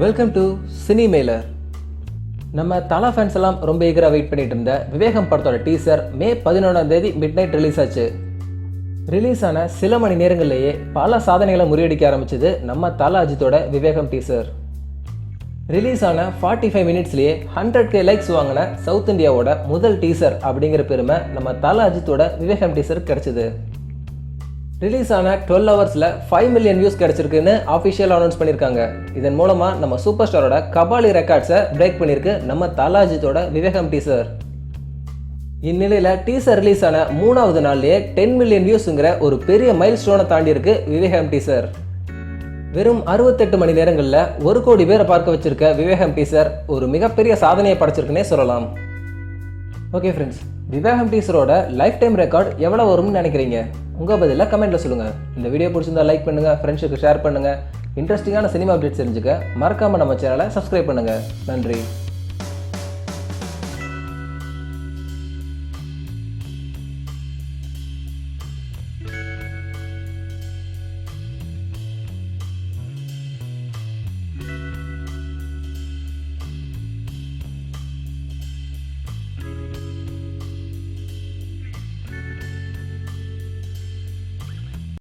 Welcome to சினிமேலர் நம்ம தலா fans எல்லாம் ரொம்ப ஈகராக வெயிட் பண்ணிட்டு இருந்த விவேகம் படத்தோட டீசர் மே பதினொன்றாம் தேதி மிட் நைட் ரிலீஸ் ஆச்சு. ரிலீஸ் ஆன சில மணி நேரங்கள்லேயே பல சாதனைகளை முறியடிக்க ஆரம்பிச்சது நம்ம தலா அஜித்தோட விவேகம் டீசர் ரிலீஸ் ஆன ஃபார்ட்டி ஃபைவ் மினிட்ஸ்லேயே ஹண்ட்ரட் கே லைக்ஸ் வாங்கின சவுத் இந்தியாவோட முதல் டீசர் அப்படிங்கிற பெருமை நம்ம தலா அஜித்தோட விவேகம் டீசர் கிடச்சிது. ரிலீஸ் ஆன டுவெல் ஹவர்ஸில் ஃபைவ் மில்லியன் வியூஸ் கிடச்சிருக்குன்னு அஃபிஷியல் அனௌன்ஸ் பண்ணியிருக்காங்க இதன் மூலமாக நம்ம சூப்பர் ஸ்டாரோட கபாலி ரெக்கார்ட்ஸை பிரேக் பண்ணியிருக்கு நம்ம தலாஜித்தோட விவேகம் டீசர் இந்நிலையில் டீசர் ரிலீஸ் ஆன மூணாவது நாள்லேயே டென் மில்லியன் வியூஸுங்கிற ஒரு பெரிய மைல் ஸ்டோனை தாண்டி இருக்கு விவேகம் டீசர் வெறும் அறுபத்தெட்டு மணி நேரங்களில் ஒரு கோடி பேரை பார்க்க வச்சிருக்க விவேகம் டீசர் ஒரு மிகப்பெரிய சாதனையை படைச்சிருக்குன்னே சொல்லலாம். ஓகே ஃப்ரெண்ட்ஸ் விவேகம் டீசரோட லைஃப் டைம் ரெக்கார்ட் எவ்வளோ வரும்னு நினைக்கிறீங்க? உங்கள் பதிலாக கமெண்ட்டில் சொல்லுங்கள் இந்த வீடியோ பிடிச்சிருந்தா லைக் பண்ணுங்கள் ஃப்ரெண்ட்ஸுக்கு ஷேர் பண்ணுங்கள் இன்ட்ரெஸ்டிங்கான சினிமா அப்டேட்ஸ் தெரிஞ்சுக்க மறக்காமல் நம்ம சேனலை சப்ஸ்கிரைப் பண்ணுங்கள் நன்றி.